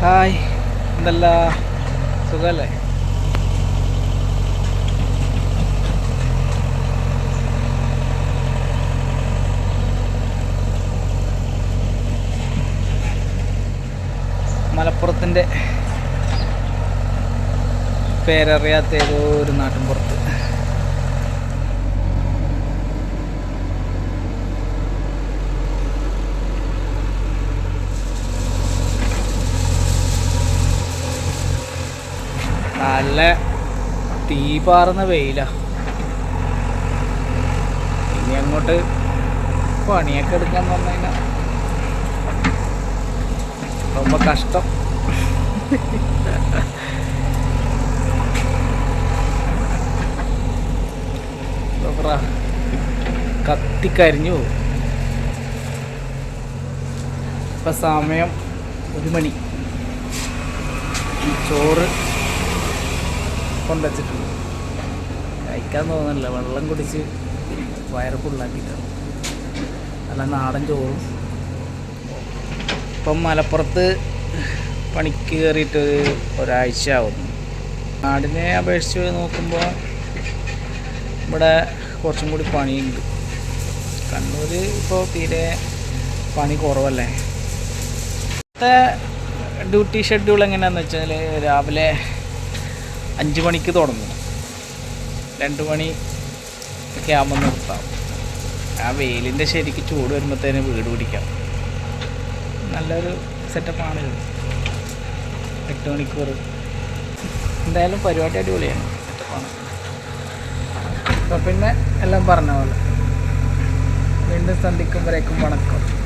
Hi. എന്തല്ല? സുഖല്ലേ? മലപ്പുറത്തിന്റെ പേരറിയാത്ത ഏതോ ഒരു നാട്ടിൻ പുറത്ത് നല്ല തീ പാറുന്ന വെയിലാ ഇനി അങ്ങോട്ട് പണിയൊക്കെ എടുക്കാൻ പറഞ്ഞു കഴിഞ്ഞാൽ ரொம்ப കഷ്ടം എന്താ പറ കത്തിക്കരിഞ്ഞു പോകും ഇപ്പം സമയം ഒരു മണി ചോറ് കൊണ്ടുവച്ചിട്ടുണ്ട് കഴിക്കാൻ തോന്നുന്നില്ല വെള്ളം കുടിച്ച് വയറ് ഫുള്ളാക്കിയിട്ടാണ്. നല്ല നാടൻ ചോറും. ഇപ്പം മലപ്പുറത്ത് പണിക്ക് കയറിയിട്ട് ഒരു ഒരാഴ്ച ആവുന്നു. നാടിനെ അപേക്ഷിച്ച് നോക്കുമ്പോൾ ഇവിടെ കുറച്ചും കൂടി പണിയുണ്ട്. കണ്ണൂർ ഇപ്പോൾ തീരെ പണി കുറവല്ലേ? ഇവിടുത്തെ ഡ്യൂട്ടി ഷെഡ്യൂൾ എങ്ങനെയാണെന്ന് വെച്ചാൽ രാവിലെ അഞ്ച് മണിക്ക് തുടങ്ങും. രണ്ട് മണി ഒക്കെ ആകുമ്പോൾ നിർത്താം. ആ വെയിലിന്റെ ശരിക്ക് ചൂട് വരുമ്പോഴത്തേനും വീട് പിടിക്കാം. നല്ലൊരു സെറ്റപ്പാണ് ഇത്. എട്ട് മണിക്കൂർ എന്തായാലും പരിപാടി അടിപൊളിയാണ്. സെറ്റപ്പാണ് അപ്പോൾ പിന്നെ എല്ലാം പറഞ്ഞ പോലെ. വീണ്ടും സന്ധിക്കും വണക്കം.